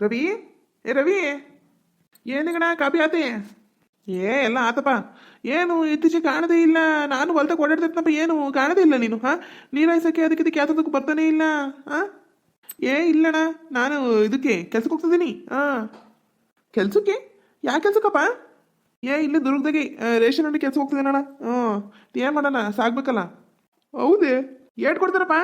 ರವಿ, ಏ ರವಿ ಏನಿಗಣ ಕಾಪಿ ಆತೆ? ಏ, ಎಲ್ಲ ಆತಪ್ಪ. ಏನು, ಇತ್ತೀಚೆಗೆ ಕಾಣದೇ ಇಲ್ಲ. ನಾನು ಹೊಲ್ದಾಗ ಓಡಾಡ್ತಿರ್ತಪ್ಪ ಏನು, ಕಾಣದೇ ಇಲ್ಲ ನೀನು, ಹಾ? ನೀರಾಯ್ಸಕ್ಕೆ ಅದಕ್ಕೆ ಇದಕ್ಕೆ ಯಾತದಕ್ಕೂ ಬರ್ತಾನೆ ಇಲ್ಲ ಹಾ ಏ, ಇಲ್ಲಣ್ಣ. ನಾನು ಇದಕ್ಕೆ ಕೆಲ್ಸಕ್ಕೆ ಹೋಗ್ತಿದ್ದೀನಿ ಹಾ ಕೆಲ್ಸಕ್ಕೆ? ಯಾ ಕೆಲ್ಸಕ್ಕಪ್ಪ? ಏ, ಇಲ್ಲೇ ದುರ್ಗದಾಗೆ ರೇಷನ್ ಅಂಗಡಿ ಕೆಲ್ಸ ಹೋಗ್ತಿದ್ದೀನಣ್ಣ ಹ್ಞೂ ಏನು ಮಾಡೋಣ, ಸಾಕ್ಬೇಕಲ್ಲ? ಹೌದೇ. ಏಟ್ ಕೊಡ್ತಾರಪ್ಪ?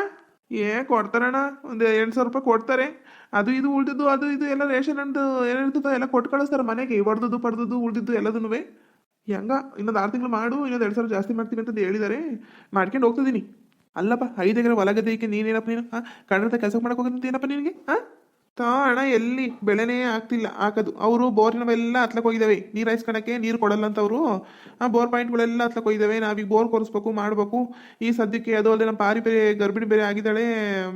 ಏ, ಕೊಡ್ತಾರಣ್ಣ. ಒಂದು ಎಂಟು ಸಾವಿರ ರೂಪಾಯಿ ಕೊಡ್ತಾರೆ. ಅದು, ಇದು ಉಳ್ದಿದ್ದು, ಅದು, ಇದು ಎಲ್ಲ ರೇಷನ್ ಅಂದು ಏನಿರ್ತದೋ ಎಲ್ಲ ಕೊಟ್ಟು ಕಳಿಸ್ತಾರೆ ಮನೆಗೆ. ಹೊಡೆದದ್ದು ಪಡೆದದ್ದು ಉಳ್ದಿದ್ದು ಎಲ್ಲದೂ ಹೆಂಗ? ಇನ್ನೊಂದು ಆರು ತಿಂಗಳು ಮಾಡು, ಇನ್ನೊಂದು ಎರಡು ಸಾವಿರ ಜಾಸ್ತಿ ಮಾಡ್ತೀನಿ ಅಂತಂದು ಹೇಳಿದ್ದಾರೆ ಮಾಡ್ಕೊಂಡು ಹೋಗ್ತಿದ್ದೀನಿ. ಅಲ್ಲಪ್ಪ, ಐದು ಎಕರೆ ಹೊಲ ಗದ್ದೆಗೆ ನೀನೇನಪ್ಪ ನೀನು? ಹಾಂ ಕೆಲಸ ಮಾಡೋಕೆ ಹೋಗೋದಂತ ಏನಪ್ಪ ನಿನಗೆ? ಹಾಂ ತಾ ಹಣ ಎಲ್ಲಿ ಬೆಳೆನೇ ಆಗ್ತಿಲ್ಲ, ಹಾಕೋದು. ಅವರು ಬೋರ್ನವೆಲ್ಲ ಹತ್ಲಕ್ಕೆ ಹೋಗಿದ್ದಾವೆ ನೀರು ಹಾಯಿಸ್ಕೊಳಕ್ಕೆ ನೀರು ಕೊಡಲ್ಲ ಅಂತ ಅವರು ಆ ಬೋರ್ ಪಾಯಿಂಟ್ಗಳೆಲ್ಲ ಹತ್ಲಕ್ಕೆ ಹೋಗಿದ್ದಾವೆ ನಾವೀಗ ಬೋರ್ ಕೊರಿಸ್ಬೇಕು, ಮಾಡಬೇಕು. ಈ ಸದ್ಯಕ್ಕೆ ಅದು ಅಲ್ಲದೆ ನಮ್ಮ ಪಾರಿ ಬೇರೆ, ಗರ್ಭಿಣಿ ಬೇರೆ ಆಗಿದ್ದಾಳೆ.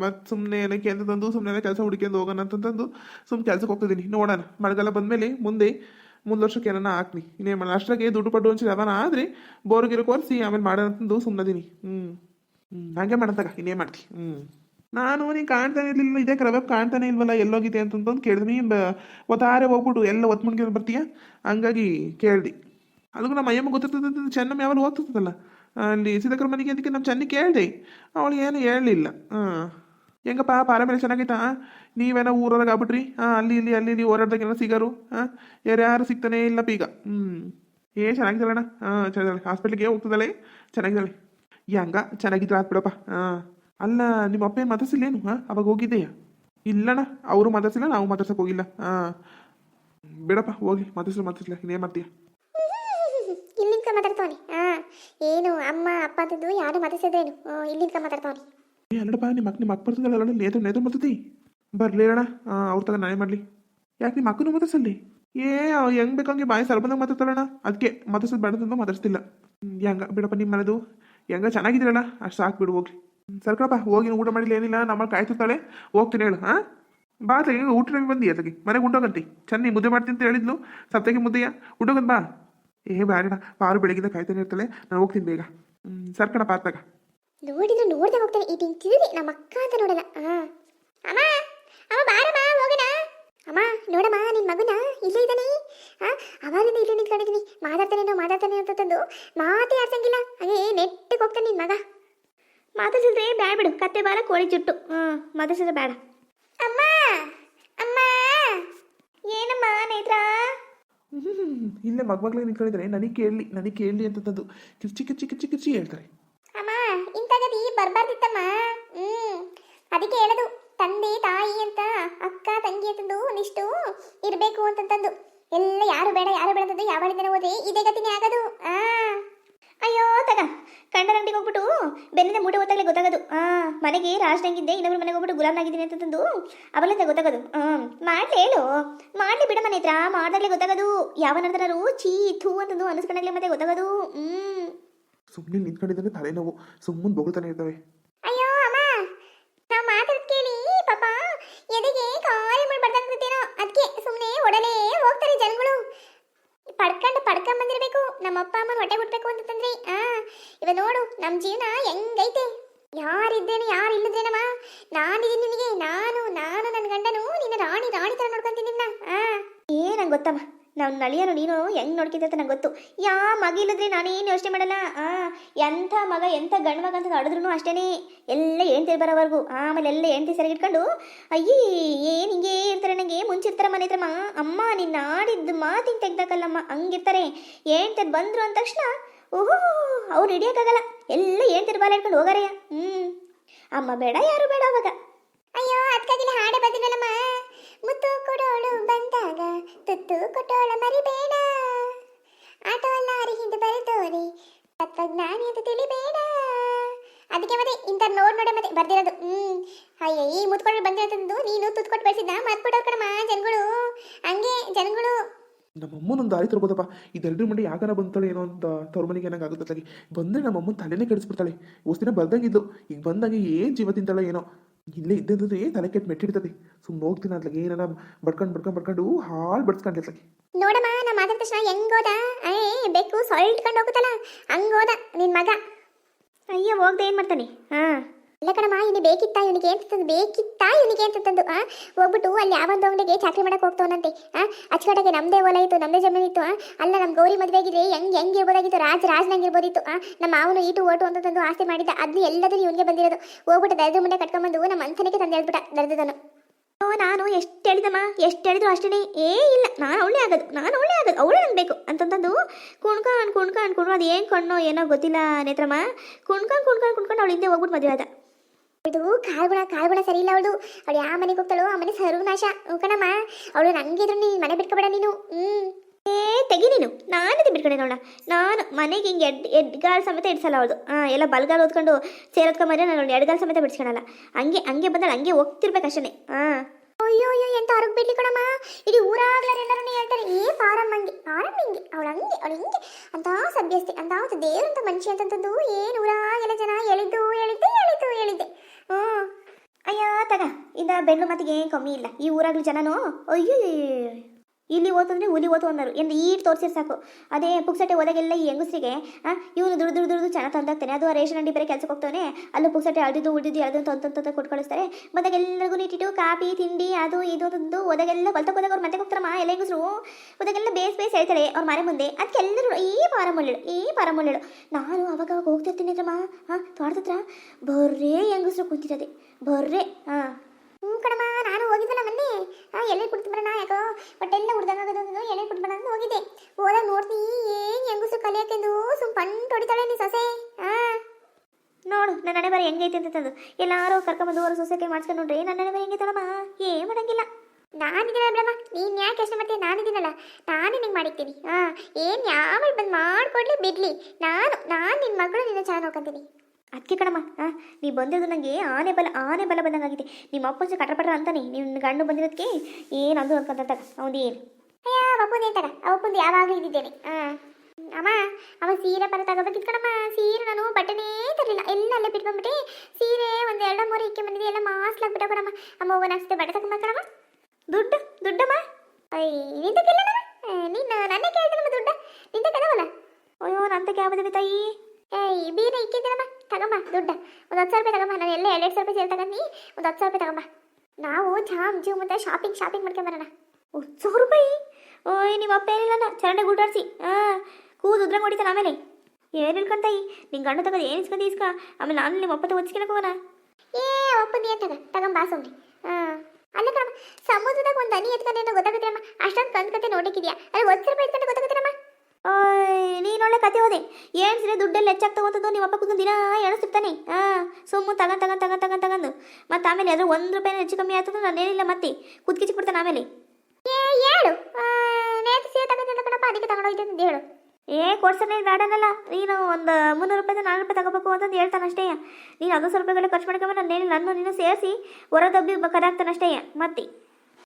ಮತ್ತು ಸುಮ್ಮನೆ ಏನಕ್ಕೆ ಅಂತ ತಂದು ಸುಮ್ಮನೆ ಕೆಲಸ ಹುಡ್ಕೊಂಡು ಹೋಗೋಣ ಅಂತಂದು ಸುಮ್ಮನೆ ಕೆಲಸಕ್ಕೆ ಹೋಗ್ತಿದ್ದೀನಿ. ನೋಡೋಣ. ಮಳೆಗಾಲ ಬಂದಮೇಲೆ ಮುಂದೆ ಮುಂದೆ ವರ್ಷಕ್ಕೆ ಏನಾನ ಹಾಕ್ನಿ. ಇನ್ನೇ ಮಾಡೋಣ ಅಷ್ಟಕ್ಕೆ ದುಡ್ಡು ಪಡ್ಡು ಅಂಚಿ ಅವನ ಆದರೆ ಬೋರ್ಗಿರೋ ಕೊರಿಸಿ ಆಮೇಲೆ ಮಾಡೋಣ ಅಂತಂದು ಸುಮ್ಮನದೀನಿ ಹ್ಞೂ ಹ್ಞೂ ಹಾಗೆ ಮಾಡಂತಾಗ ಇನ್ನೇ ಮಾಡ್ತಿ? ಹ್ಞೂ ನಾನು ನೀನು ಕಾಣ್ತಾನೆ ಇರಲಿಲ್ಲ, ಇದೇ ಕರವೇಪ್ ಕಾಣ್ತಾನೆ ಇಲ್ವಲ್ಲ, ಎಲ್ಲೋಗಿದೆ ಅಂತಂದು ಕೇಳಿದ್ನಿ ಬ ಒತ್ತಾರೆ ಹೋಗ್ಬಿಟ್ಟು ಎಲ್ಲ ಒತ್ತು ಮುಣ್ಕೊಂಡು ಬರ್ತೀಯ? ಹಂಗಾಗಿ ಕೇಳ್ದಿ. ಅದಕ್ಕೂ ನಮ್ಮ ಅಯ್ಯಮ್ಮ ಗೊತ್ತಿರ್ತದೆ, ಚೆನ್ನಮ್ಮ ಯಾವಾಗ ಓದ್ತಿರ್ತದಲ್ಲ? ಅಲ್ಲಿ ಸೀತಾಕರ ಮನೆಗೆ ಅದಕ್ಕೆ ನಮ್ಮ ಚೆನ್ನಿ ಕೇಳಿದೆ. ಅವಳು ಏನು ಹೇಳಲಿಲ್ಲ. ಹಾಂ. ಹೆಂಗಪ್ಪ, ಪಾರ ಮೇಲೆ ಚೆನ್ನಾಗೈತಾ? ನೀವೇನೋ ಊರೊಳಗೆ ಆಗ್ಬಿಟ್ರಿ? ಹಾಂ, ಅಲ್ಲಿ, ಇಲ್ಲಿ ಅಲ್ಲಿ, ಇಲ್ಲಿ ಓಡಾಡ್ದಾಗೆಲ್ಲ ಸಿಗರು. ಹಾಂ ಯಾರ್ಯಾರು ಸಿಗ್ತಾನೆ ಇಲ್ಲಪ್ಪ ಈಗ. ಹ್ಞೂ ಏ ಚೆನ್ನಾಗಿದ್ದಾಳಣ್ಣ ಹಾಂ, ಚೆನ್ನಾಗಿದ್ದಾಳೆ. ಹಾಸ್ಪಿಟ್ಲಿಗೆ ಹೋಗ್ತದಳೆ ಚೆನ್ನಾಗಿದ್ದಾಳೆ. ಹೆಂಗ ಚೆನ್ನಾಗಿದ್ರೆ ಆತ್ ಬಿಡಪ್ಪ ಹಾಂ. ಅಲ್ಲ ನಿಮ್ಮ ಅಪ್ಪ ಏನು ಮಾತಾಡ್ಸಿಲ್ಲೇನು ಹಾಂ? ಅವಾಗ ಹೋಗಿದ್ದೆಯಾ ಇಲ್ಲಣ್ಣ ಅವರು ಮಾತಾಡ್ಸಿಲ್ಲ ನಾವು ಮಾತಾಡ್ಸಕ್ಕೆ ಹೋಗಿಲ್ಲ. ಹಾಂ. ಬಿಡಪ್ಪ ಹೋಗಿ. ಮಾತಾಡ್ಸಿಲ್ಲ ಮಾತಾಡ್ಸಿಲ್ಲ ಇನ್ನೇನು ಮಾಡ್ತೀಯ? ಇಲ್ಲಿಂದ ಮಾತಾಡ್ತಾವನಿ. ಹಾ. ಏನು ಅಮ್ಮ ಅಪ್ಪ ಅಂತದ್ದು ಯಾರು ಮಾತಾಡ್ಸಿದ್ರೇನು ಇಲ್ಲಿಂದ ಮಾತಾಡ್ತಾವನಿ. ಏ ಅಲ್ಲಡಪ್ಪ ನಿಮ್ಮ ಅಕ್ಕ ನಿಮ್ಮ ಅಕ್ಕ ಬರ್ತದಲ್ಲ ಅಲ್ಲ ನೇತ್ರ ನೇತ್ರ ಬರ್ತೈತಿ ಬರಲಿ ಅಣ್ಣ. ಅವ್ರ ತಗ ನಾನೇ ಮಾಡಲಿ. ಯಾಕೆ ನಿಮ್ಮ ಅಕ್ಕನೂ ಮಾತಾಡ್ಸಲ್ಲಿ ಏ ಹೆಂಗ್ ಬೇಕಂಗೆ ಬಾಯಿ ಸರ್ಬಂದಾಗ ಮಾತಾಡ್ತಾಳಣ್ಣ ಅದಕ್ಕೆ ಮಾತಾಡ್ಸೋದು ಬೇಡ ಅಂತ ಮಾತಾಡ್ಸ್ತಿಲ್ಲ ಹೆಂಗ ಬಿಡಪ್ಪ ನಿಮ್ಮ ಮನೆದು. ಹೆಂಗ ಚೆನ್ನಾಗಿದ್ದೀರಣ್ಣ? ಅಷ್ಟು ಸಾಕು ಬಿಡು ಹೋಗ್ಲಿ. ಹ್ಮ್, ಸರ್ಕಪ್ಪ ಹೋಗಿ ಊಟ ಮಾಡಿಲ್ಲ ಏನಿಲ್ಲ ನಮ್ಮ ಕಾಯ್ತಿರ್ತಾಳೆ ಹೋಗ್ತೀನಿ ಹೇಳು ಹಾಂ ಬಾ ತಗಿ ಊಟ ಟೈಮಿಗೆ ಬಂದಿ ಅಲ್ಲಿಗೆ ಮನೆಗೆ ಉಂಡೋಗಂತಿ ಚೆನ್ನಿ ಮುದ್ದೆ ಮಾಡ್ತೀನಿ ಅಂತ ಹೇಳಿದ್ಲು ಸಪ್ತಾಗಿ ಮುದ್ದೆಯ ಉಂಡೋಗಂತ ಬಾ. ಏ ಬೇಡ ಪಾರು ಬೆಳಗಿಂದ ಕಾಯ್ತಾನೆ ಇರ್ತಾಳೆ ನಾನು ಹೋಗ್ತೀನಿ ಬೇಗ. ಸರ್ಕಣ ಪಾತಾಗ ನೋಡಿದ್ರು ನೋಡ್ದೆ ಹೋಗ್ತಾನೆ ಈ ತಿಂತಿದ್ರಿ ನಮ್ಮ ಅಕ್ಕ ಅಂತ ನೋಡಲ್ಲ ಅಮ್ಮ ಅಮ್ಮ ಬಾರಮ್ಮ ಹೋಗೋಣ. ಅಮ್ಮ ನೋಡಮ್ಮ ನಿನ್ನ ಮಗುನ ಇಲ್ಲೇ ಇದ್ದಾನೆ ಹಾ ಅವಾಗಿಂದ ಇಲ್ಲೇ ನಿಂತ್ಕೊಂಡಿದ್ದೀನಿ ಮಾತಾಡ್ತಾನೇನೋ ಮಾತಾಡ್ತಾನೆ ಅಂತಂದು ಮಾತೇ ಆಡ್ಸಂಗಿಲ್ಲ ಹಾಗೆ ನೆಟ್ಟಿಗೆ ಹೋಗ್ತಾನೆ ನಿನ್ ಮಗ ಮಾತಾಡ್ಸಿದ್ರೆ ಬೇಡ ಬಿಡು ಕತ್ತೆ ಬಾರ ಕೋಳಿ ಜುಟ್ಟು. ಹ್ಮ್ ಮಾತಾಡ್ಸಿದ್ರೆ ಬೇಡ. ಅಮ್ಮ ಅಮ್ಮ ಏನಮ್ಮ ನೇತ್ರ ಇಲ್ಲೇ ಮಗ್ಮಗ್ಳಿಗೆ ನಿಂತ್ಕೊಂಡಿದ್ದಾರೆ ನನಗೆ ಕೇಳಲಿ ನನಗೆ ಕೇಳಲಿ ಅಂತಂದು ಕಿರ್ಚಿ ಕಿರ್ಚಿ ಕಿರ್ಚಿ ಕಿರ್ಚಿ ಹೇಳ್ತಾರೆ. ಅಮ್ಮ ಇಂಥಗದಿ ಬರ್ಬಾರ್ದಿತ್ತಮ್ಮ. ಹ್ಮ್ ಅದಕ್ಕೆ ಹೇಳದು ತಂದೆ ತಾಯಿ ಅಂತ ಅಕ್ಕ ತಂಗಿ ಅಂತಂದು ಒಂದಿಷ್ಟು ಇರಬೇಕು ಅಂತಂತಂದು. ಎಲ್ಲ ಯಾರು ಬೇಡ ಯಾರು ಬೇಡ ಅಂತಂದು ಯಾವಳಿಂದನೇ ಹೋದ್ರೆ ಇದೇ ಗತಿನೇ ಆಗದು. ಆ. ಅಯ್ಯೋ ತಗ ಕಂಡ ಅಂಗಡಿಗೆ ಹೋಗ್ಬಿಟ್ಟು ಬೆನ್ನಿಂದ ಮೂಟೆ ಗೊತ್ತಾಗಲಿ ಗೊತ್ತಾಗೋದು ಆ ಮನೆಗೆ ರಾಜ್ನಂಗಿದ್ದೆ ಇನ್ನೊಬ್ರು ಮನೆಗೆ ಹೋಗ್ಬಿಟ್ಟು ಗುಲಾಮ್ನಾಗಿದ್ದೀನಿ ಅಂತಂದು ಅವಳಿಂದ ಗೊತ್ತಾಗೋದು ಹ್ಮ್ ಮಾಡ್ಲಿ ಹೇಳು ಮಾಡ್ಲಿ ಬಿಡ ಮನೆ ಹತ್ರ ಮಾಡ್ದಾಗ್ಲೇ ಗೊತ್ತಾಗೋದು ಯಾವನಂತನಾರು ಚೀ ಥೂ ಅಂತಂದು ಅನಿಸ್ಕೊಂಡಾಗ್ಲೇ ಮತ್ತೆ ಗೊತ್ತಾಗೋದು ಹ್ಮ್ ಸುಮ್ಮನೆ ನಿಂತ್ಕೊಂಡಿದ್ದಾನೆ ತಲೆನೋವು ಸುಮ್ಮನೆ ಬೊಗಳ್ತಾನೆ ಇರ್ತವೆ ಅಯ್ಯೋ ಅಮ್ಮ ನಾವು ಮಾತಾಡ್ ಕೇಳಿ ಪಾಪ ಎದೆಗೆ ಕಾಲ್ ಮಾಡಿ ಬರ್ತಾನಂತೇನೋ ಅದಕ್ಕೆ ಸುಮ್ಮನೆ ಒಡನೆ ಹೋಗ್ತಾರೆ ಜನಗಳು ಪಡ್ಕೊಂಡು ಪಡ್ಕೊಂಡ್ ಬಂದಿರ್ಬೇಕು ನಮ್ಮ ಅಪ್ಪ ಅಮ್ಮ ಹೊಟ್ಟೆ ಬಿಡ್ಬೇಕು ಅಂತಂದ್ರಿ ಆ, ಇವ ನೋಡು ನಮ್ಮ ಜೀವನ ಹೆಂಗೈತೆ? ಯಾರಿದ್ದೇನೆ, ಯಾರು ಇಲ್ಲದೇನಮ್ಮ ನಾನಿದ್ದೀನಿ ನಿನಗೆ. ನಾನು ನಾನು ನನ್ನ ಗಂಡನು ನಿನ್ನ ರಾಣಿ ರಾಣಿ ತರ ನೋಡ್ಕೊಂತೀನಿ ನಿನ್ನ. ಆ ಏ ನಂಗೆ ಗೊತ್ತಮ್ಮ? ನಾವು ನಳಿಯನು ನೀನು ಹೆಂಗೆ ನೋಡ್ಕಿದ್ದೆ ಅಂತ ನಂಗೆ ಗೊತ್ತು. ಯಾ ಮಗ ಇಲ್ಲದ್ರೆ ನಾನೇನು ಯೋಚನೆ ಮಾಡಲ್ಲ? ಆ, ಎಂಥ ಮಗ, ಎಂಥ ಗಂಡು ಮಗ ಅಂತ ನೋಡಿದ್ರು ಅಷ್ಟೇನೆ. ಎಲ್ಲ ಹೆಣ್ತಿ ಬರೋವರೆಗೂ. ಆಮೇಲೆ ಎಲ್ಲ ಹೆಂಡ್ತಿ ಸರಿ ಇಟ್ಕೊಂಡು, ಅಯ್ಯಿ, ಏನು ಹಿಂಗೆ ಇರ್ತಾರೆ ನನಗೆ ಮುಂಚಿರ್ತಾರೆ ಮನೆ ಹತ್ರಮ್ಮ. ಅಮ್ಮ, ನೀನು ಆಡಿದ್ದು ಮಾತಿನ ತೆಗ್ದಾಕಲ್ಲಮ್ಮ. ಹಂಗಿರ್ತಾರೆ. ಹೇಳ್ತಿರ್ ಬಂದ್ರು ಅಂದ ತಕ್ಷಣ, ಓಹೋ, ಅವ್ರು ಹಿಡಿಯೋಕ್ಕಾಗಲ್ಲ. ಎಲ್ಲ ಹೇಳ್ತಿರ್ ಬಾಲ ಇಟ್ಕೊಂಡು ಹೋಗಾರಯ್ಯ. ಹ್ಞೂ ಅಮ್ಮ ಬೇಡ, ಯಾರು ಬೇಡ ಅವಾಗ. ಅಯ್ಯೋ ಅದಕ್ಕಾಗಿಲ್ಲ ಹಾಡೆ ಬಂದಿಲ್ಲಮ್ಮ ಮುತ್ತು ಕೊಡೋಳು ಬಂದಾಗ, ತುತ್ತು ಕೊಟ್ಟೋಳ ಮರಿಬೇಡ. ಆಟೋ ಲಾರಿ ಹಿಂದೆ ಬರೆದೋರಿ, ತತ್ವಜ್ಞಾನಿ ಅಂತ ತಿಳಿಬೇಡ. ಅದಕ್ಕೆ ಮತ್ತೆ ಇಂಥ ನೋಡ್ ನೋಡೆ ಮತ್ತೆ ಬರ್ದಿರೋದು. ಹ್ಮ್, ಅಯ್ಯ, ಈ ಮುತ್ಕೊಂಡು ಬಂದಿರೋದಂದು, ನೀನು ತುತ್ತು ಕೊಟ್ಟು ಬೆಳೆಸಿದ್ದ ಮತ್ಬಿಡೋ ಕಣಮ್ಮ, ಜನಗಳು. ಹಂಗೆ ಜನಗಳು. ನಮ್ಮ ಅಮ್ಮನೊಂದು ದಾರಿ ತರ್ಬೋದಪ್ಪ. ಇದೆಲ್ಲರ ಮಂಡಿ ಯಾಕನ ಬಂತಾಳೆ ಏನೋ ಅಂತ ತವ್ರ ಮನೆಗೆ ಏನಾಗ ಆಗುತ್ತಾಗಿ ಬಂದರೆ ನಮ್ಮ ಅಮ್ಮನ ತಲೆನೇ ಕೆಡಿಸ್ಬಿಡ್ತಾಳೆ. ಓಸ್ ದಿನ ಬರ್ದಂಗಿದ್ದು ಈಗ ಬಂದಾಗ ಏನು ಜೀವ ತಿಂತಾಳೆ ಏನೋ. ಇಲ್ಲೇ ಇದ್ದಂದ್ರೆ ತಲೆ ಕೆಟ್ಟು ಮೆಟ್ಟಿಡ್ತದೆ. ಸುಮ್ಮನೆ ಹೋಗ್ತೀನಿ ಅದ್ಲಾಗ ಏನಾರ ಬಡ್ಕೊಂಡು ಬಡ್ಕೊಂಡು ಬಡ್ಕೊಂಡು ಹಾಳು ಬಡ್ಸ್ಕೊಂಡಿರ್ತಾಗೆ ನೋಡಮ್ಮ ನಾ ಮಾತಾದ ತಕ್ಷಣ ಹೆಂಗೋದ ಏ ಬೇಕು ಇಟ್ಕೊಂಡು ಹೋಗುತ್ತಲ್ಲ ಹಂಗೋದ ನಿನ್ನ ಮಗ. ಅಯ್ಯೋ, ಹೋಗ್ದೆ ಏನು ಮಾಡ್ತಾನೆ? ಹಾ. ಇಲ್ಲ ಕಣಮ್ಮ ಇನ್ನು ಬೇಕಿತ್ತಾ ಇವನಿಗೆ ಅಂತಂದು ಬೇಕಿತ್ತಾ ಇವನಿಗೆ ಅಂತಂದು ಆ? ಹೋಗ್ಬಿಟ್ಟು ಅಲ್ಲಿ ಯಾವೊಂದು ಅಂಗಡಿಗೆ ಚಾಕ್ರಿ ಮಾಡಕ್ ಹೋಗ್ತವನಂತೆ, ಆ? ಅಚ್ಚಕಡೆಗೆ ನಮ್ದೇ ಹೊಲ ಇತ್ತು, ನಮ್ದೇ ಜಮೀನು ಇತ್ತು, ಆ? ಅಲ್ಲ ನಮ್ಮ ಗೌರಿ ಮದುವೆ ಆಗಿದ್ರೆ ಹೆಂಗ್ ಹೆಂಗ್ ಇರ್ಬೋದಾಗಿತ್ತು? ರಾಜ, ರಾಜನಂಗೆ ಇರ್ಬೋದಿತ್ತು, ಆ? ನಮ್ಮ ಮಾವನು ಈಟು, ಓಟು ಅಂತ ತಂದು ಆಸ್ತಿ ಮಾಡಿದ್ದ ಅದನ್ನ ಎಲ್ಲದನ್ನು ಇವನಿಗೆ ಬಂದಿರೋದು. ಹೋಗ್ಬಿಟ್ಟು ದರ್ದು ಮುಂದೆ ಕಟ್ಕೊಂಬಂದು ನಮ್ಮ ಅಂತನಿಗೆ ತಂದು ಹೇಳ್ಬಿಟ್ಟ ಓ, ನಾನು ಎಷ್ಟು ಹೇಳಿದಮ್ಮ, ಎಷ್ಟು ಹೇಳಿದ್ರು ಅಷ್ಟೇ ಏ, ಇಲ್ಲ, ನಾನು ಅವಳೇ ಆಗೋದು, ನಾನು ಅವಳೇ ಆಗೋದು, ಅವಳೇ ನಂಗೆ ಬೇಕು. ಅಂತಂದು ಕುಣ್ಕೊಂಡು ಕುಣ್ಕೊಂಡು ಕುಣ್ಕೊಂಡು ಅದು ಏನು ಕಣ್ಣೋ ಏನೋ ಗೊತ್ತಿಲ್ಲ ನೇತ್ರಮ್ಮ. ಕುಣ್ಕೊಂಡು ಕುಣ್ಕೊಂಡು ಕುಣ್ಕೊಂಡು ಅವಳು ಹಿಂದೆ ಹೋಗ್ಬಿಟ್ಟು ಮದುವೆ ಆದ. ಇದು ಕಾಳ್ಗುಣ ಕಾಳ್ಗುಣ ಸರಿ ಇಲ್ಲ ಅವಳು. ಅವಳು ಯಾವ ಮನೆಗೆ ಹೋಗ್ತಾಳೋ ಆ ಮನೆ ಸರ್ವನಾಶ ಕಣಮ್ಮ. ಅವಳು ನಂಗೆ ಇದ್ರು ನೀನು ಮನೆ ಬಿಟ್ಕೊಬೇಡ ನೀನು. ಹ್ಞೂ. ಏ ತೆಗಿ ನೀನು. ನಾನಿದೆ ಬಿಟ್ಕೊಂಡೆ ನೋಡ. ನಾನು ಮನೆಗೆ ಹಿಂಗೆ ಎಡ್ ಎಡ್ಗಾಲ್ ಸಮೇತ ಇಡ್ಸಲ್ಲ ಅವಳು. ಹಾಂ ಎಲ್ಲ ಬಲ್ಗಾಲ್ ಓದ್ಕೊಂಡು ಸೇರೋದ್ಕೊಂಬಂದ್ರೆ ನಾನು ಅವಳು ಎಡ್ಗಾಲ್ ಸಮೇತ ಬಿಡ್ಸ್ಕೊಳಲ್ಲ. ಹಂಗೆ ಹಂಗೆ ಬಂದಳು. ಹಂಗೆ ಹೋಗ್ತಿರ್ಬೇಕು ಅಷ್ಟೇ ಹಾಂ ಅಯ್ಯೋ ಅಯ್ಯೋ ಎಂತ ಅವ್ರಿಗೆ ಬಿಡ್ಲಿ ಕಣಮ್ಮ. ಇಡೀ ಊರಾಗ್ಲಾರ ಎಲ್ಲರೂ ಹೇಳ್ತಾರೆ. ಏ ಪಾರಮ್ಮ ಹಂಗೆ ಪಾರಮ್ಮ ಹಿಂಗೆ. ಅವಳು ಹಂಗೆ ಅವಳು ಹಿಂಗೆ. ಅಂತ ಸಭ್ಯಸ್ತೆ ಅಂತ ದೇವ್ರಂತ ಮನುಷ್ಯ ಅಂತಂದು ಏನು ಊರಾಗೆಲ್ಲ ಜನ ಹೇಳಿದ್ದು ಹೇಳಿದ್ದೆ ಹೇಳಿದ್ದು ಹೇಳಿದ್ದೆ. ಹ್ಞೂ ಅಯ್ಯೋ ತಗ ಇದ ಬೆಣ್ಣು ಮತ್ತಿಗೆ ಏನು ಕಮ್ಮಿ ಇಲ್ಲ. ಈ ಊರಾಗ್ಲಿ ಜನನು ಅಯ್ಯೋ ಇಲ್ಲಿ ಓದಂದ್ರೆ ಹುಲಿ ಓದು ಅಂದರು. ಎಂದು ಈಟ್ ತೋರಿಸಿರ್ ಸಾಕು. ಅದೇ ಪುಕ್ಸಟ್ಟೆ ಹೋದಾಗೆಲ್ಲ ಈ ಹೆಂಗಸ್ರಿಗೆ ಇವನು ದುಡ್ಡು ದುಡ್ಡು ದುಡ್ದು ಚೆನ್ನಾಗಿ ತಂದಾಗ್ತಾನೆ ಅದು ರೇಷನ್ ಅಂಗಡಿ ಬೇರೆ ಕೆಲಸಕ್ಕೆ ಹೋಗ್ತಾನೆ ಅಲ್ಲೂ ಪುಕ್ಸಟ್ಟೆ ಅಳ್ದಿದ್ದು, ಉಳಿದಿದ್ದು, ಎಳ್ದು ತಂತ ಕೊಟ್ಟು ಕಳಿಸ್ತಾರೆ ಎಲ್ಲರಿಗೂ ಇಟ್ಟಿಟ್ಟು ಕಾಫಿ ತಿಂಡಿ, ಅದು, ಇದು ಅಂತಂದು ಹೋದಾಗೆಲ್ಲ ಹೊಲ್ತಕ್ಕೆ ಹೋದಾಗ ಅವ್ರು ಮತ್ತೆ ಹೋಗ್ತಾರಮ್ಮ, ಎಲ್ಲ ಹೆಂಗಸರು? ಓದಾಗೆಲ್ಲ ಬೇಸ್ ಬೇಸ್ ಹೇಳ್ತಾರೆ ಅವ್ರ ಮನೆ ಮುಂದೆ. ಅದಕ್ಕೆ ಎಲ್ಲರೂ ಈ ಪಾರಮೊಳ್ಳೆಳು ಈ ಪಾರಮೊಳ್ಳೆಳು ನಾನು ಅವಾಗ ಅವಾಗ ಹೋಗ್ತಿರ್ತೀನಿ ಅದ್ರಮ್ಮ ಹಾಂ ತೋಟದ ಹತ್ರ. ಬರ್ರೇ ಹೆಂಗಸ್ರು ಕುಂತಿರೋದೆ ಬರ್ರೇ ಹಾಂ ಹ್ಞೂ ನಾನು ಹೋಗಿದ್ದಲ್ಲ ಮೊನ್ನೆ. ಎಲೆ ಕುಡ್ತು ಬರೋಣ ಯಾಕೋ? ಹೊಟ್ಟೆಲ್ಲ ಉಡ್ದಂಗಾಗೋದು ಎಲೆ ಕುಡ್ದು ಬರೋಣ ಅಂತ ಹೋಗಿದ್ದೆ. ಹೋದಾಗ ನೋಡ್ತೀನಿ, ಏನು ಹೆಂಗುಸು ಕಲಿಯಾಕೆಂದು ಸುಮ್ ಪಂಟ್ ಹೊಡಿತಾಳೆ ನೀ ಸೊಸೆ. ಹಾಂ ನೋಡು, ನನ್ನ ಹಣೆ ಬರ ಹೆಂಗೈತೆ ಅಂತಂದು ಎಲ್ಲಾರು ಕರ್ಕೊಂಬಂದು ಹೊರ ಸೊಸೈಟಿ ಮಾಡ್ಸ್ಕೊಂಡು ನೋಡ್ರಿ, ನನ್ನ ಹಣೆ ಬರ ಹೆಂಗೈತಲ್ಲಮ್ಮ ಏನು ಮಾಡಂಗಿಲ್ಲ. ನಾನಿದ್ದೀನಲ್ಲ ಬಿಡಮ್ಮ, ನೀನು ಯಾಕೆ ಯೋಚನೆ ಮಾಡ್ತೀನಿ ನಾನಿದ್ದೀನಲ್ಲ. ನಾನು ನಿಂಗೆ ಮಾಡಿರ್ತೀನಿ. ಹಾಂ ಏನು ಯಾವಾಗ ಬಂದು ಮಾಡ್ಕೊಡ್ಲಿ ಬಿಡಲಿ. ನಾನು ನಾನು ನಿನ್ನ ಮಗಳು ನಿನ್ನ ಚೆನ್ನಾಗಿ ನೋಡ್ಕೊಂತೀನಿ. ಅದಕ್ಕೆ ಕಣಮ್ಮ ಹಾಂ ನೀ ಬಂದಿರೋದು ನನಗೆ ಆನೆ ಬಲ ಆನೆ ಬಲ ಬಂದಂಗಾಗಿದೆ ನಿಮ್ಮ ಅಪ್ಪ ಒಂಚೂರು ಕಟ್ರಪಟ್ರ ಅಂತಾನೆ ನಿನ್ನ ಗಂಡು ಬಂದಿರೋದಕ್ಕೆ ಏನಂದು ಅಂದು ಅನ್ಕೊಂತ ಅವನು ಏನು ಅಯ್ಯ ಅಪ್ಪಂದು ಏನ್ ತಗ ಅವಪ್ಪಂದು ಯಾವಾಗಲೂ ಇದ್ದಿದ್ದೇನೆ ಹಾಂ ಅಮ್ಮ ಅವ ಸೀರೆ ಬರ ತಗೋಬೇಕಿತ್ತು ಕಣಮ್ಮ ಸೀರೆ ನಾನು ಬಟ್ಟೆನೇ ತರಲಿಲ್ಲ ಎಲ್ಲ ಅಲ್ಲೇ ಬಿಟ್ಕೊಂಡ್ಬಿಟ್ಟೆ ಸೀರೆ ಒಂದು ಎರಡು ಮೂರು ಇಕ್ಕೆ ಬಂದಿದೆ ಎಲ್ಲ ಮಾಸ್ಲಾಗ್ಬಿಟ್ಟ ಕಣಮ್ಮ. ಅಮ್ಮ ಹೋಗೋಣ ಅಷ್ಟೇ ಬಟ್ಟೆ ತಗೊಂಬ ಕಣಮ್ಮ. ದುಡ್ಡು ದುಡ್ಡಮ್ಮ? ಅಯ್ಯ ನಿಂದ ಕೇಳಲ್ಲ ನೀನು? ನನ್ನೇ ಕೇಳ್ತಾನಮ್ಮ ದುಡ್ಡ. ನಿಂತ ತಗೋವಲ್ಲ ಅಯ್ಯೋ ನಂತಕ್ಕೆ ಕ್ಯಾಬದ ತಾಯಿ. ಏಯ್ ಬೀರ ಇಕ್ಕಿದ್ದೀನಮ್ಮ ತಗಮ್ಮ ದುಡ್ಡ. ಒಂದು ಹತ್ತು ಸಾವಿರ ರೂಪಾಯಿ ತಗೊಂಬ. ನಾನು ಎಲ್ಲ ಎರಡು ಸಾವಿರ ರೂಪಾಯಿ ಸೇರಿ ತಗೊಂಡು ಒಂದು ಹತ್ತು ಸಾವಿರ ರೂಪಾಯಿ ತಗೊಂಬ. ನಾವು ಜಾಮ್ ಜೀವ್ ಮತ್ತೆ ಶಾಪಿಂಗ್ ಶಾಪಿಂಗ್ ಮಾಡ್ಕೊಂಬರೋಣ ಹತ್ತು ಸಾವಿರ ರೂಪಾಯಿ? ಓಯ್ ನಿಮ್ಮ ಅಪ್ಪ ಏನಿಲ್ಲ ಚರಂಡಿ ಗುಡ್ಡಾಡ್ಸಿ. ಹಾಂ, ಕೂದು ಉದ್ರಂಗ್ ಹೊಡಿತಾನೆ ಆಮೇಲೆ. ಏನು ಹೇಳ್ಕೊಂತಾಯಿ ನಿಂಗೆ ಗಂಡು ತಗೋದು ಏನು ಇಸ್ಕೊಂಡು ಇಸ್ಕ? ಆಮೇಲೆ ನಾನು ನಿಮ್ಮ ಅಪ್ಪ ಹೊಚ್ಕೊಳಕ್ಕೆ ಹೋಗೋಣ. ಏ, ಅಪ್ಪ, ನೀ ತಗ ತಗೊಂಬ ಸುಮ್ಮನೆ ಹಾಂ. ಅಲ್ಲ ಕಣಮ್ಮ, ಸಮುದ್ರದಾಗ ಒಂದು ಹನಿ ಎತ್ಕೊಂಡೇನೋ ಗೊತ್ತಾಗುತ್ತಮ್ಮ ಅಷ್ಟೊಂದು ಕಂದ್ ಕತೆ ನೋಡಕ್ಕಿದ್ಯಾ ಅಲ್ಲಿ, ಒಂದು ರೂಪಾಯಿ ಎತ್ಕೊಂಡು ಒಳ್ಳೆ ಕತೆ ಹೋದೆ ಏನು ಸರಿ ದುಡ್ಡೆಲ್ಲ ಹೆಚ್ಚಾಗಿ ತಗೊಂತದ್ದು ನಿಮ್ಮ ಅಪ್ಪ ಕೂತ್ಕೊಂಡು ದಿನ ಎಣಿಸ್ತಿರ್ತಾನೆ. ಹಾಂ ಸುಮ್ಮ ತಗೊಂಡ್ ತಗೊಂಡ್ ತಗೊಂಡ್ ತಗೊಂಡ್ ತಗೊಂಡು ಮತ್ತೆ ಆಮೇಲೆ ಅದ್ರ ಒಂದು ರೂಪಾಯಿನ ಹೆಚ್ಚು ಕಮ್ಮಿ ಆಯ್ತದ ನಾನು ಏನಿಲ್ಲ ಮತ್ತೆ ಕುತ್ಕಿಚ್ಚಿ ಬಿಡ್ತಾನೆ ಆಮೇಲೆ. ಏ ಹೇಳು. ನೇತು ಸೀರೆ ತಗೊಂಡಿದ್ದ ಕಣಪ್ಪ ಅದಕ್ಕೆ ತಗೊಂಡೋಯ್ತು ಅಂತ ಹೇಳು. ಏ ಕೊಡ್ಸನೆ ಬೇಡನಲ್ಲ ನೀನು ಒಂದು ಮುನ್ನೂರು ರೂಪಾಯಿ ನಾಲ್ಕು ರೂಪಾಯಿ ತಗೋಬೇಕು ಅಂತಂದು ಹೇಳ್ತಾನೆ ಅಷ್ಟೇ. ನೀನು ಅದು ಸ್ವಲ್ಪ ರೂಪಾಯಿಗಳು ಖರ್ಚು ಮಾಡ್ಕೊಂಬ ನಾನು ನನ್ನ ನೀನು ಸೇರಿಸಿ ಹೊರ ದಬ್ಬಿ ಕದಾಕ್ತಾನೆ ಅಷ್ಟೇ ಮತ್ತೆ.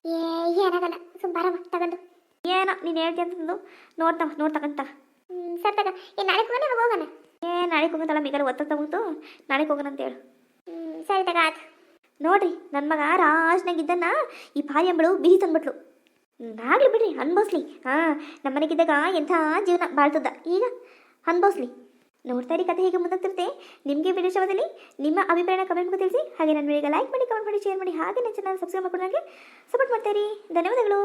ಏ ಏನಾಗಲ್ಲ ಬರಮ್ಮ ತಗೊಂಡು. ಏನೋ ನೀನು ಹೇಳ್ತೀನಿ ಅಂತಂದು. ನೋಡ್ತಾವ ನೋಡ್ ತಗೊಂತ ಸರ್ ತಗ. ಏ ನಾಳೆ ಹೋಗೋಣ ಇವಾಗ ಹೋಗೋಣ? ಏ ನಾಳೆ ಹೋಗೋದಲ್ಲ ಮಿಗಲ್ ಒತ್ತ ತಗೋತು ನಾಳೆ ಹೋಗೋಣ ಅಂತ ಹೇಳು. ಸರಿ ತಗ ಆತು. ನೋಡ್ರಿ ನನ್ನ ಮಗ ರಾಜ್ನಾಗಿದ್ದನ್ನ ಈ ಪಾರಿ ಎಂಬಳು ಬಿಹಿ ತಂದ್ಬಿಟ್ಲು. ಆಗ್ಲಿ ಬಿಡ್ರಿ ಅನ್ಭವಿಸ್ಲಿ. ಹಾಂ ನಮ್ಮ ಮನೆಗಿದ್ದಾಗ ಎಂಥ ಜೀವನ ಬಾಳ್ತದ. ಈಗ ಅನ್ಭವಿಸ್ಲಿ. ನೋಡ್ತಾ ಇರಿ ಕತೆ ಹೇಗೆ ಮುಂದಾಗ್ತಿರುತ್ತೆ ನಿಮಗೆ ವಿಡಿಯೋ ಶಬ್ದದಲ್ಲಿ ನಿಮ್ಮ ಅಭಿಪ್ರಾಯನ ಕಮೆಂಟ್ ತಿಳಿಸಿ. ಹಾಗೆ ನನ್ನ ವಿಡಿಯೋಗೆ ಲೈಕ್ ಮಾಡಿ ಕಮೆಂಟ್ ಮಾಡಿ ಶೇರ್ ಮಾಡಿ. ಹಾಗೆ ನನ್ನ ಚಾನಲ್ ಸಬ್ಸ್ಕ್ರೈಬ್ ಮಾಡ್ಕೊಂಡು ನನಗೆ ಸಪೋರ್ಟ್ ಮಾಡ್ತಾ ಇರಿ. ಧನ್ಯವಾದಗಳು.